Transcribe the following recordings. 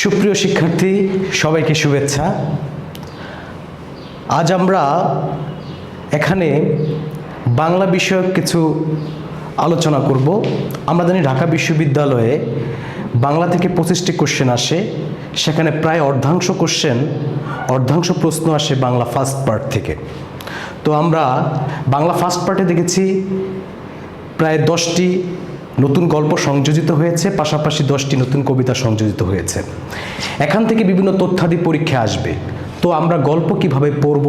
সুপ্রিয় শিক্ষার্থী, সবাইকে শুভেচ্ছা। আজ আমরা এখানে বাংলা বিষয়ক কিছু আলোচনা করব। আমরা জানি ঢাকা বিশ্ববিদ্যালয়ে বাংলা থেকে পঁচিশটি কোশ্চেন আসে। সেখানে প্রায় অর্ধাংশ কোশ্চেন অর্ধাংশ প্রশ্ন আসে বাংলা ফার্স্ট পার্ট থেকে। তো আমরা বাংলা ফার্স্ট পার্টে দেখেছি, প্রায় দশটি নতুন গল্প সংযোজিত হয়েছে, পাশাপাশি দশটি নতুন কবিতা সংযোজিত হয়েছে। এখান থেকে বিভিন্ন তথ্যাদি পরীক্ষা আসবে। তো আমরা গল্প কীভাবে পড়ব,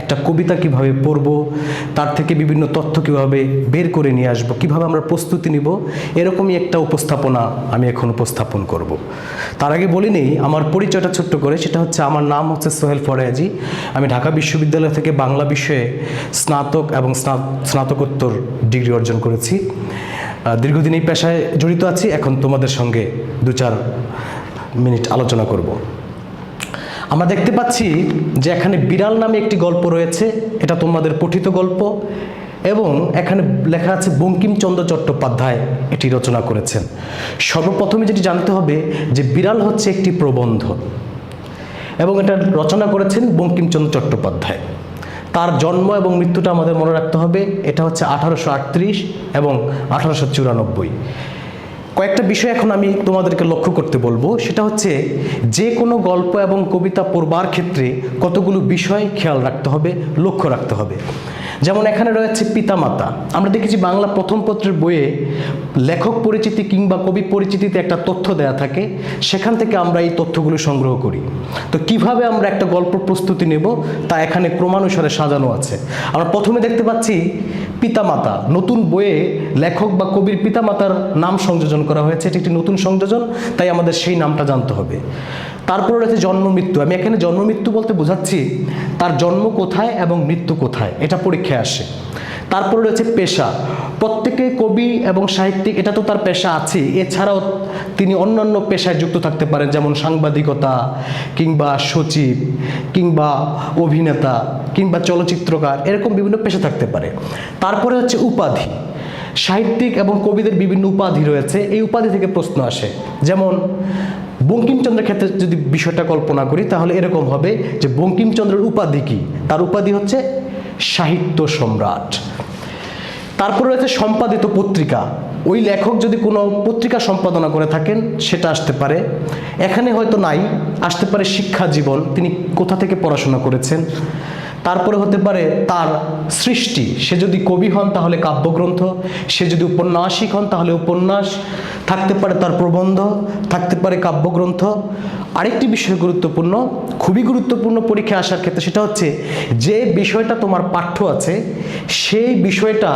একটা কবিতা কীভাবে পড়ব, তার থেকে বিভিন্ন তথ্য কীভাবে বের করে নিয়ে আসব, কীভাবে আমরা প্রস্তুতি নিব, এরকমই একটা উপস্থাপনা আমি এখন উপস্থাপন করব। তার আগে বলি নেই, আমার পরিচয়টা ছোট্ট করে, সেটা হচ্ছে আমার নাম হচ্ছে সোহেল ফরায়াজি। আমি ঢাকা বিশ্ববিদ্যালয় থেকে বাংলা বিষয়ে স্নাতক এবং স্নাতকোত্তর ডিগ্রি অর্জন করেছি। দীর্ঘদিন এই পেশায় জড়িত আছি। এখন তোমাদের সঙ্গে দু চার মিনিট আলোচনা করব। আমরা দেখতে পাচ্ছি যে এখানে বিড়াল নামে একটি গল্প রয়েছে। এটা তোমাদের পঠিত গল্প এবং এখানে লেখা আছে, বঙ্কিমচন্দ্র চট্টোপাধ্যায় এটি রচনা করেছেন। সর্বপ্রথমে যেটি জানতে হবে যে বিড়াল হচ্ছে একটি প্রবন্ধ এবং এটা রচনা করেছেন বঙ্কিমচন্দ্র চট্টোপাধ্যায়। তার জন্ম এবং মৃত্যুটা আমাদের মনে রাখতে হবে। এটা হচ্ছে আঠারোশো আটত্রিশ এবং আঠারোশো চুরানব্বই। কয়েকটা বিষয় এখন আমি তোমাদেরকে লক্ষ্য করতে বলব। সেটা হচ্ছে যে কোনো গল্প এবং কবিতা পড়বার ক্ষেত্রে কতগুলো বিষয় খেয়াল রাখতে হবে, লক্ষ্য রাখতে হবে। যেমন এখানে রয়েছে পিতামাতা। আমরা দেখেছি বাংলা প্রথম পত্রের বইয়ে লেখক পরিচিতি কিংবা কবি পরিচিতিতে একটা তথ্য দেয়া থাকে। সেখান থেকে আমরা এই তথ্যগুলো সংগ্রহ করি। তো কীভাবে আমরা একটা গল্প প্রস্তুতি নেব তা এখানে ক্রমানুসারে সাজানো আছে। আমরা প্রথমে দেখতে পাচ্ছি পিতামাতা। নতুন বইয়ে লেখক বা কবির পিতামাতার নাম সংযোজন করা হয়েছে। এটি একটি নতুন সংযোজন, তাই আমাদের সেই নামটা জানতে হবে। তারপরে রয়েছে জন্ম মৃত্যু। আমি এখানে জন্ম মৃত্যু বলতে বোঝাচ্ছি, তার জন্ম কোথায় এবং মৃত্যু কোথায়, এটা পরীক্ষায় আসে। তারপরে রয়েছে পেশা। প্রত্যেকে কবি এবং সাহিত্যিক, এটা তো তার পেশা আছে এছাড়াও তিনি অন্যান্য পেশায় যুক্ত থাকতে পারেন, যেমন সাংবাদিকতা, কিংবা সচিব, কিংবা অভিনেতা, কিংবা চলচ্চিত্রকার, এরকম বিভিন্ন পেশা থাকতে পারে। তারপরে হচ্ছে উপাধি। সাহিত্যিক এবং কবিদের বিভিন্ন উপাধি রয়েছে, এই উপাধি থেকে প্রশ্ন আসে। যেমন বঙ্কিমচন্দ্রের ক্ষেত্রে যদি বিষয়টা কল্পনা করি, তাহলে এরকম হবে যে বঙ্কিমচন্দ্রের উপাধি কি? তার উপাধি হচ্ছে সাহিত্য সম্রাট। তারপরে রয়েছে সম্পাদিত পত্রিকা। ওই লেখক যদি কোনো পত্রিকা সম্পাদনা করে থাকেন, সেটা আসতে পারে। এখানে হয়তো নাই, আসতে পারে শিক্ষা জীবন। তিনি কোথা থেকে পড়াশোনা করেছেন? তারপরে হতে পারে তার সৃষ্টি। সে যদি কবি হন, তাহলে কাব্যগ্রন্থ। সে যদি উপন্যাসিক হন, তাহলে উপন্যাস। থাকতে পারে তার প্রবন্ধ, থাকতে পারে কাব্যগ্রন্থ। আরেকটি বিষয় গুরুত্বপূর্ণ, খুবই গুরুত্বপূর্ণ পরীক্ষায় আসার ক্ষেত্রে সেটা হচ্ছে, যে বিষয়টা তোমার পাঠ্য আছে, সেই বিষয়টা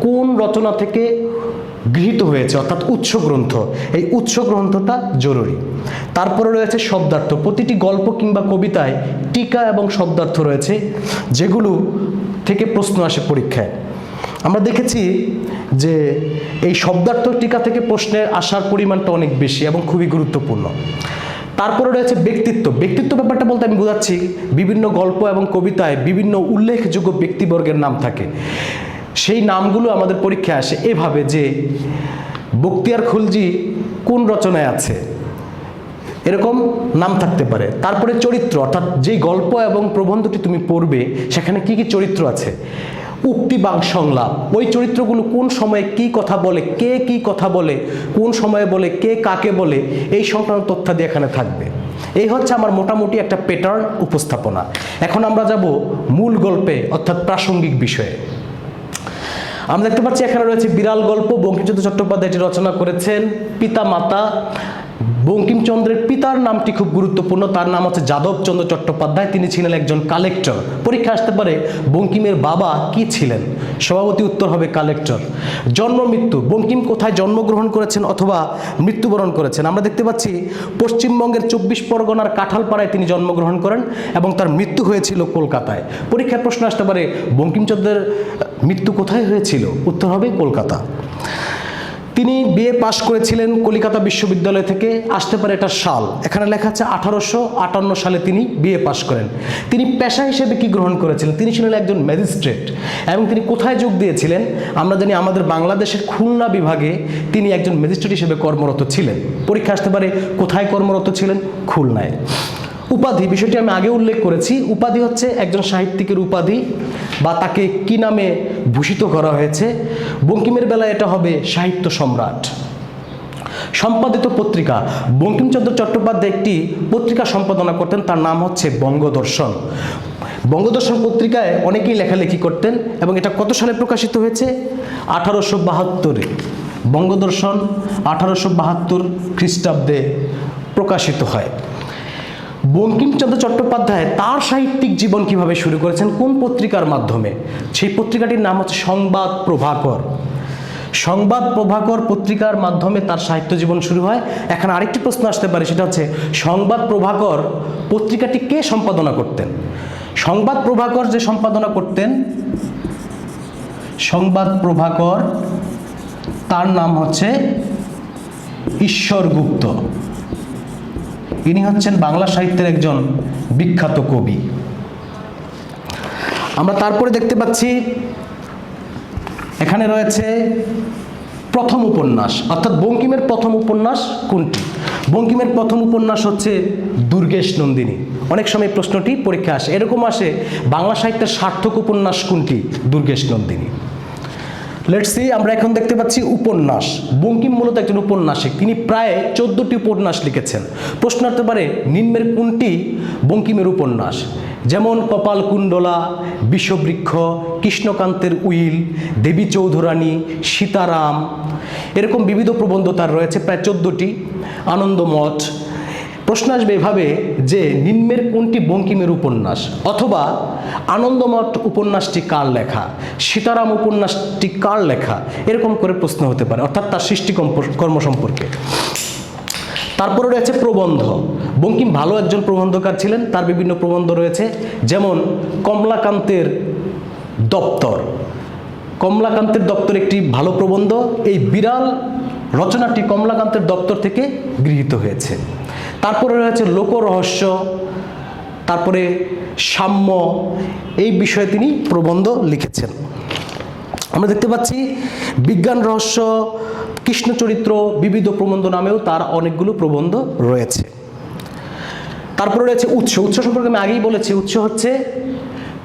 কোন রচনা থেকে গৃহীত হয়েছে, অর্থাৎ উৎস গ্রন্থ। এই উৎস গ্রন্থটা জরুরি। তারপরে রয়েছে শব্দার্থ। প্রতিটি গল্প কিংবা কবিতায় টিকা এবং শব্দার্থ রয়েছে, যেগুলো থেকে প্রশ্ন আসে পরীক্ষায়। আমরা দেখেছি যে এই শব্দার্থ টিকা থেকে প্রশ্নের আসার পরিমাণটা অনেক বেশি এবং খুবই গুরুত্বপূর্ণ। তারপরে রয়েছে ব্যক্তিত্ব। ব্যক্তিত্ব ব্যাপারটা বলতে আমি বোঝাচ্ছি, বিভিন্ন গল্প এবং কবিতায় বিভিন্ন উল্লেখযোগ্য ব্যক্তিবর্গের নাম থাকে। সেই নামগুলো আমাদের পরীক্ষায় আসে। এভাবে যে বক্তিয়ার খুলজি কোন রচনায় আছে? এরকম নাম থাকতে পারে। তারপরে চরিত্র, অর্থাৎ যেই গল্প এবং প্রবন্ধটি তুমি পড়বে, সেখানে কি কি চরিত্র আছে? উক্তি বা সংলাপ, ওই চরিত্রগুলো কোন সময়ে কি কথা বলে, কে কি কথা বলে, কোন সময়ে বলে, কে কাকে বলে, এই সংক্রান্ত তথ্যাদি এখানে থাকবে। এই হচ্ছে আমার মোটামুটি একটা প্যাটার্ন উপস্থাপনা। এখন আমরা যাব মূল গল্পে, অর্থাৎ প্রাসঙ্গিক বিষয়ে। আমরা দেখতে পাচ্ছি এখানে রয়েছে বিড়াল গল্প বঙ্কিমচন্দ্র চট্টোপাধ্যায় এটি রচনা করেছেন পিতা মাতা বঙ্কিমচন্দ্রের পিতার নামটি খুব গুরুত্বপূর্ণ। তার নাম হচ্ছে যাদবচন্দ্র চট্টোপাধ্যায়। তিনি ছিলেন একজন কালেক্টর। পরীক্ষা আসতে পারে বঙ্কিমের বাবা কি ছিলেন? সভাপতি উত্তর হবে কালেক্টর। জন্ম, মৃত্যু। বঙ্কিম কোথায় জন্মগ্রহণ করেছেন অথবা মৃত্যুবরণ করেছেন? আমরা দেখতে পাচ্ছি, পশ্চিমবঙ্গের চব্বিশ পরগনার কাঁঠালপাড়ায় তিনি জন্মগ্রহণ করেন এবং তার মৃত্যু হয়েছিল কলকাতায়। পরীক্ষার প্রশ্ন আসতে পারে, বঙ্কিমচন্দ্রের মৃত্যু কোথায় হয়েছিল? উত্তর হবে কলকাতা। তিনি বিএ পাশ করেছিলেন কলিকাতা বিশ্ববিদ্যালয় থেকে, আসতে পারে এটা সাল। এখানে লেখা আছে আঠারোশো আটান্ন সালে তিনি বিএ পাশ করেন। তিনি পেশা হিসেবে কি গ্রহণ করেছিলেন? তিনি ছিলেন একজন ম্যাজিস্ট্রেট এবং তিনি কোথায় যোগ দিয়েছিলেন? আমরা জানি আমাদের বাংলাদেশের খুলনা বিভাগে তিনি একজন ম্যাজিস্ট্রেট হিসেবে কর্মরত ছিলেন। পরীক্ষা আসতে পারে কোথায় কর্মরত ছিলেন? খুলনায়। উপাধি, বিষয়টি আমি আগে উল্লেখ করেছি। উপাধি হচ্ছে একজন সাহিত্যিকের উপাধি বা তাকে কি নামে ভূষিত করা হয়েছে। বঙ্কিমের বেলায় এটা হবে সাহিত্য সম্রাট। সম্পাদিত পত্রিকা, বঙ্কিমচন্দ্র চট্টোপাধ্যায় একটি পত্রিকা সম্পাদনা করতেন, তার নাম হচ্ছে বঙ্গদর্শন। বঙ্গদর্শন পত্রিকায় অনেকেই লেখালেখি করতেন এবং এটা কত সালে প্রকাশিত হয়েছে? আঠারোশো বাহাত্তরে বঙ্গদর্শন আঠারোশো বাহাত্তর খ্রিস্টাব্দে প্রকাশিত হয়। বঙ্কিমচন্দ্র চট্টোপাধ্যায় তার সাহিত্যিক জীবন কীভাবে শুরু করেছেন? কোন পত্রিকার মাধ্যমে? সেই পত্রিকাটির নাম হচ্ছে সংবাদ প্রভাকর। সংবাদ প্রভাকর পত্রিকার মাধ্যমে তার সাহিত্য জীবন শুরু হয়। এখন আরেকটি প্রশ্ন আসতে পারে, সেটা হচ্ছে, সংবাদ প্রভাকর পত্রিকাটি কে সম্পাদনা করতেন? সংবাদ প্রভাকর যে সম্পাদনা করতেন, সংবাদ প্রভাকর তার নাম হচ্ছে ঈশ্বর গুপ্ত। ইনি হচ্ছেন বাংলা সাহিত্যের একজন বিখ্যাত কবি। আমরা তারপরে দেখতে পাচ্ছি, এখানে রয়েছে প্রথম উপন্যাস, অর্থাৎ বঙ্কিমের প্রথম উপন্যাস কোনটি? বঙ্কিমের প্রথম উপন্যাস হচ্ছে দুর্গেশ নন্দিনী। অনেক সময় প্রশ্নটি পরীক্ষা আসে। এরকম আসে, বাংলা সাহিত্যের সার্থক উপন্যাস কোনটি? দুর্গেশ নন্দিনী। লেটসি আমরা এখন দেখতে পাচ্ছি উপন্যাস। বঙ্কিম মূলত একজন উপন্যাসিক। তিনি প্রায় চোদ্দটি উপন্যাস লিখেছেন। প্রশ্ন আসতে পারে, নিম্নের কোনটি বঙ্কিমের উপন্যাস? যেমন কপাল কুণ্ডলা বিষবৃক্ষ কৃষ্ণকান্তের উইল, দেবী চৌধুরানী, সীতারাম। এরকম বিবিধ প্রবন্ধ তার রয়েছে, প্রায় চোদ্দোটি। আনন্দমঠ প্রশ্ন আসবে এভাবে যে নিম্নের কোনটি বঙ্কিমের উপন্যাস অথবা আনন্দমঠ উপন্যাসটি কার লেখা? সীতারাম উপন্যাসটি কার লেখা? এরকম করে প্রশ্ন হতে পারে, অর্থাৎ তার সৃষ্টি কর্ম সম্পর্কে। তারপরে রয়েছে প্রবন্ধ। বঙ্কিম ভালো একজন প্রবন্ধকার ছিলেন, তার বিভিন্ন প্রবন্ধ রয়েছে, যেমন কমলাকান্তের দপ্তর। কমলাকান্তের দপ্তর একটি ভালো প্রবন্ধ। এই বিরাল রচনাটি কমলাকান্তের দপ্তর থেকে গৃহীত হয়েছে। তারপরে রয়েছে লোকরহস্য, তারপরে সাম্য, এই বিষয়ে তিনি প্রবন্ধ লিখেছেন। আমরা দেখতে পাচ্ছি বিজ্ঞান রহস্য কৃষ্ণচরিত্র বিবিধ প্রবন্ধ নামেও তার অনেকগুলো প্রবন্ধ রয়েছে। তারপরে রয়েছে উৎস। উৎস সম্পর্কে আমি আগেই বলেছি, উৎস হচ্ছে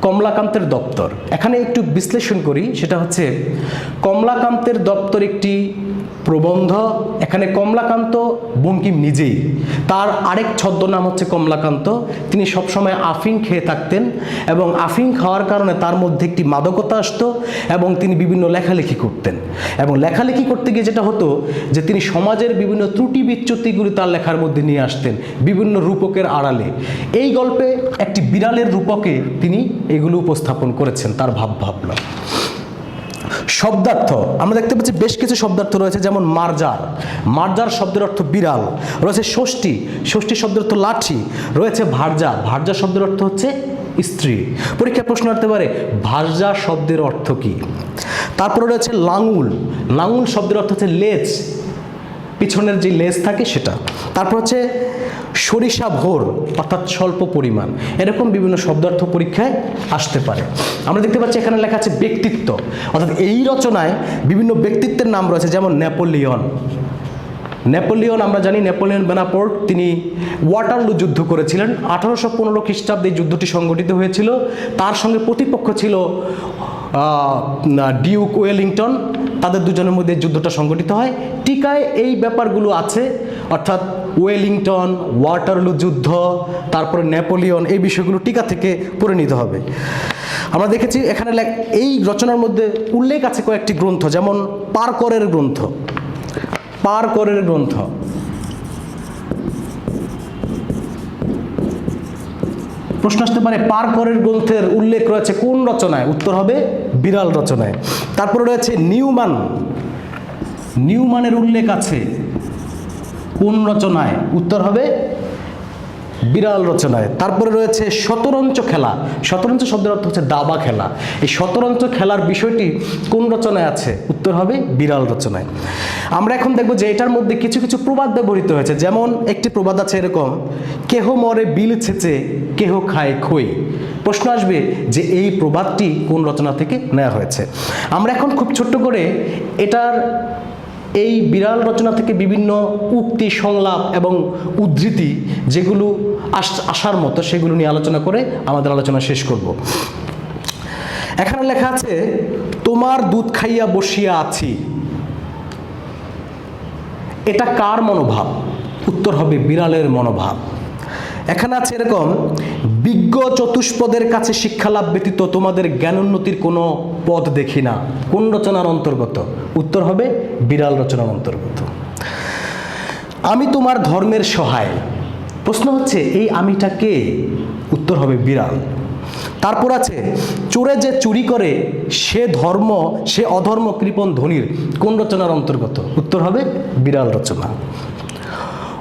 কমলাকান্তের দপ্তর। এখানে একটু বিশ্লেষণ করি, সেটা হচ্ছে কমলাকান্তের দপ্তর একটি প্রবন্ধ, এখানে কমলাকান্ত বঙ্কিম নিজেই। তার আরেক ছদ্মনাম হচ্ছে কমলাকান্ত। তিনি সবসময় আফিং খেয়ে থাকতেন এবং আফিং খাওয়ার কারণে তার মধ্যে একটি মাদকতা আসতো এবং তিনি বিভিন্ন লেখালেখি করতেন। এবং লেখালেখি করতে গিয়ে যেটা হতো যে তিনি সমাজের বিভিন্ন ত্রুটি বিচ্যুতিগুলি তার লেখার মধ্যে নিয়ে আসতেন, বিভিন্ন রূপকের আড়ালে। এই গল্পে একটি বিড়ালের রূপকে তিনি এগুলো উপস্থাপন করেছেন, তার ভাব ভাবনা শব্দার্থ। আমরা দেখতে পাচ্ছি বেশ কিছু শব্দার্থ রয়েছে, যেমন মার্জার। মার্জার শব্দের অর্থ বিড়াল, রয়েছে ষষ্ঠী। ষষ্ঠী শব্দের অর্থ লাঠি, রয়েছে ভার্জা। ভার্জা শব্দের অর্থ হচ্ছে স্ত্রী। পরীক্ষা প্রশ্ন আসতে পারে, ভার্জা শব্দের অর্থ কি? তারপরে রয়েছে লাঙুল। লাঙুল শব্দের অর্থ হচ্ছে লেজ। পিছনের যে লেজ থাকে সেটা। তারপর হচ্ছে সরিষা ভোর, অর্থাৎ স্বল্প পরিমাণ। এরকম বিভিন্ন শব্দার্থ পরীক্ষায় আসতে পারে। আমরা দেখতে পাচ্ছি এখানে লেখা আছে ব্যক্তিত্ব। অর্থাৎ এই রচনায় বিভিন্ন ব্যক্তিত্বের নাম রয়েছে, যেমন নেপোলিয়ন। নেপোলিয়ন, আমরা জানি নেপোলিয়ন বেনাপোর্ট, তিনি ওয়াটারলু যুদ্ধ করেছিলেন। আঠারোশো পনেরো খ্রিস্টাব্দে যুদ্ধটি সংগঠিত হয়েছিল। তার সঙ্গে প্রতিপক্ষ ছিল ডিউক ওয়েলিংটন। তাদের দুজনের মধ্যে যুদ্ধটা সংগঠিত হয়। টিকায় এই ব্যাপারগুলো আছে, অর্থাৎ ওয়েলিংটন, ওয়াটারলু যুদ্ধ, তারপরে নেপোলিয়ন, এই বিষয়গুলো টিকা থেকে পড়ে নিতে হবে। আমরা দেখেছি এখানে এই রচনার মধ্যে উল্লেখ আছে কয়েকটি গ্রন্থ, যেমন পারকরের গ্রন্থ। পারকরের গ্রন্থ। প্রশ্ন আসতে পারে, পার করের গ্রন্থের উল্লেখ রয়েছে কোন রচনায়? উত্তর হবে বিড়াল রচনায়। তারপরে রয়েছে নিউমান। নিউমানের উল্লেখ আছে কোন রচনায়? উত্তর হবে বিড়াল রচনায়। তারপরে রয়েছে শতরঞ্চ খেলা। শতরঞ্চ শব্দের অর্থ হচ্ছে দাবা খেলা। এই শতরঞ্চ খেলার বিষয়টি কোন রচনায় আছে? উত্তর হবে বিড়াল রচনায়। আমরা এখন দেখব যে এটার মধ্যে কিছু কিছু প্রবাদ ব্যবহৃত হয়েছে। যেমন, একটি প্রবাদ আছে এরকম, কেহ মরে বিল ছেচে, কেহ খায় খই। প্রশ্ন আসবে যে এই প্রবাদটি কোন রচনা থেকে নেওয়া হয়েছে। আমরা এখন খুব ছোট্ট করে এটার এই বিড়াল রচনা থেকে বিভিন্ন উক্তি, সংলাপ এবং উদ্ধৃতি যেগুলো আস- আসার মতো সেগুলো নিয়ে আলোচনা করে আমাদের আলোচনা শেষ করব। এখানে লেখা আছে, তোমার দুধ খাইয়া বসিয়া আছি। এটা কার মনোভাব? উত্তর হবে, বিড়ালের মনোভাব। এখানে আছে এরকম, বিজ্ঞ চতুষ্পদের কাছে শিক্ষালাভ ব্যতীত তোমাদের জ্ঞানোন্নতির কোনো পথ দেখি না। কোন রচনার অন্তর্গত? উত্তর হবে বিড়াল রচনার অন্তর্গত। আমি তোমার ধর্মের সহায়। প্রশ্ন হচ্ছে, এই আমিটা কে? উত্তর হবে বিড়াল। তারপর আছে, চোরে যে চুরি করে, সে ধর্ম, সে অধর্ম কৃপণ ধনির, কোন রচনার অন্তর্গত? উত্তর হবে বিড়াল রচনা।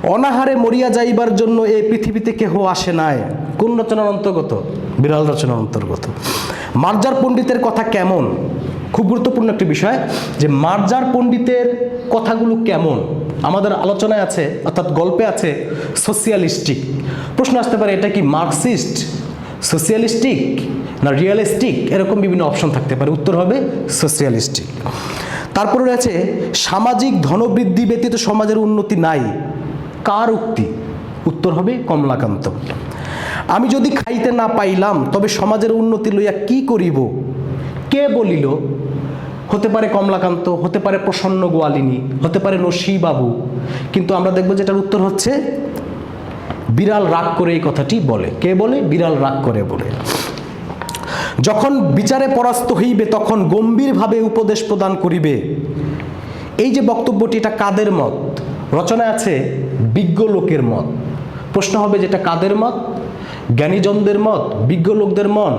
অনাহারে মরিয়া যাইবার জন্য এই পৃথিবীতে কেহ আসে নাই। কোন রচনার অন্তর্গত? বিড়াল রচনার অন্তর্গত। মার্জার পণ্ডিতের কথা কেমন? খুব গুরুত্বপূর্ণ একটি বিষয় যে মার্জার পণ্ডিতের কথাগুলো কেমন? আমাদের আলোচনায় আছে, অর্থাৎ গল্পে আছে সোশিয়ালিস্টিক প্রশ্ন আসতে পারে, এটা কি মার্কসিস্ট সোশিয়ালিস্টিক না রিয়েলিস্টিক? এরকম বিভিন্ন অপশন থাকতে পারে। উত্তর হবে সোশিয়ালিস্টিক তারপরে রয়েছে, সামাজিক ধনবৃদ্ধি ব্যতীত সমাজের উন্নতি নাই। কার উক্তি উত্তর হবে কমলাকান্ত। আমি যদি খাইতে না পাইলাম, তবে সমাজের উন্নতি লইয়া কি করিব? কে বলিল, হতে পারে কমলাকান্ত, হতে পারে প্রসন্ন গোয়ালিনী, হতে পারে বাবু কিন্তু আমরা দেখব যেটার উত্তর হচ্ছে, বিড়াল রাগ করে এই কথাটি বলে। কে বলে? বিড়াল রাগ করে বলে। যখন বিচারে পরাস্ত হইবে, তখন গম্ভীরভাবে উপদেশ প্রদান করিবে। এই যে বক্তব্যটি, এটা কাদের মত? রচনায় আছে বিজ্ঞ লোকের মত। প্রশ্ন হবে যেটা কাদের মত? জ্ঞানীজনদের মত? বিজ্ঞ লোকদের মন?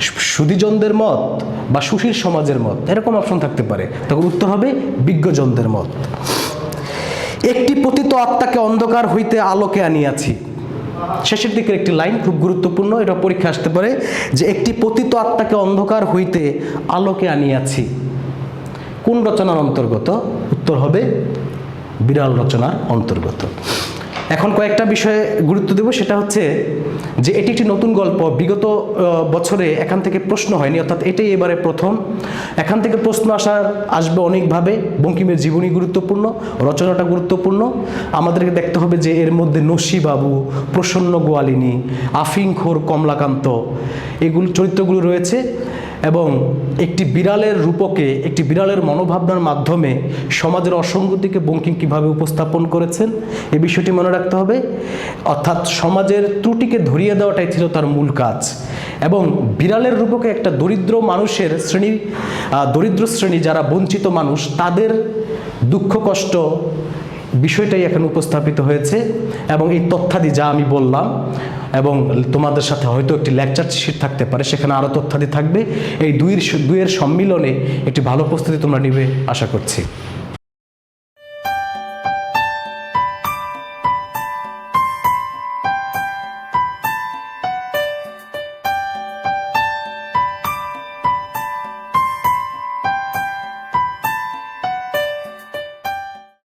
সুদীজনদের মত? বা সুশীল সমাজের মত? এরকম অপশন থাকতে পারে। তখন উত্তর হবে বিজ্ঞজনদের মত। একটি পতিত আত্মাকে অন্ধকার হইতে আলোকে আনিয়াছি। শেষের দিকের একটি লাইন খুব গুরুত্বপূর্ণ, এটা পরীক্ষা আসতে পারে, যে একটি পতিত আত্মাকে অন্ধকার হইতে আলোকে আনিয়াছি। কোন রচনার অন্তর্গত? উত্তর হবে বিড়াল রচনার অন্তর্গত। এখন কয়েকটা বিষয়ে গুরুত্ব দেব, সেটা হচ্ছে যে এটি একটি নতুন গল্প। বিগত বছরে এখান থেকে প্রশ্ন হয়নি, অর্থাৎ এটাই এবারে প্রথম। এখান থেকে প্রশ্ন আসার আসবে অনেকভাবে। বঙ্কিমের জীবনী গুরুত্বপূর্ণ, রচনাটা গুরুত্বপূর্ণ। আমাদেরকে দেখতে হবে যে এর মধ্যে নসিবাবু, প্রসন্ন গোয়ালিনী আফিংখোর কমলাকান্ত, এগুলো চরিত্রগুলো রয়েছে। এবং একটি বিড়ালের রূপকে, একটি বিড়ালের মনোভাবনার মাধ্যমে সমাজের অসঙ্গতিকে বঙ্কিম কীভাবে উপস্থাপন করেছেন, এ বিষয়টি মনে রাখতে হবে। অর্থাৎ সমাজের ত্রুটিকে ধরিয়ে দেওয়াটাই ছিল তার মূল কাজ। এবং বিড়ালের রূপকে একটা দরিদ্র মানুষের শ্রেণি দরিদ্র শ্রেণি যারা বঞ্চিত মানুষ, তাদের দুঃখ, কষ্ট বিষয়টাই এখানে উপস্থাপিত হয়েছে। এবং এই তথ্যাদি যা আমি বললাম এবং তোমাদের সাথে হয়তো একটি লেকচার শিট থাকতে পারে, সেখানে আরও তথ্যাদি থাকবে। এই দুইয়ের দুইয়ের সম্মিলনে একটি ভালো প্রস্তুতি তোমরা নিবে, আশা করছি।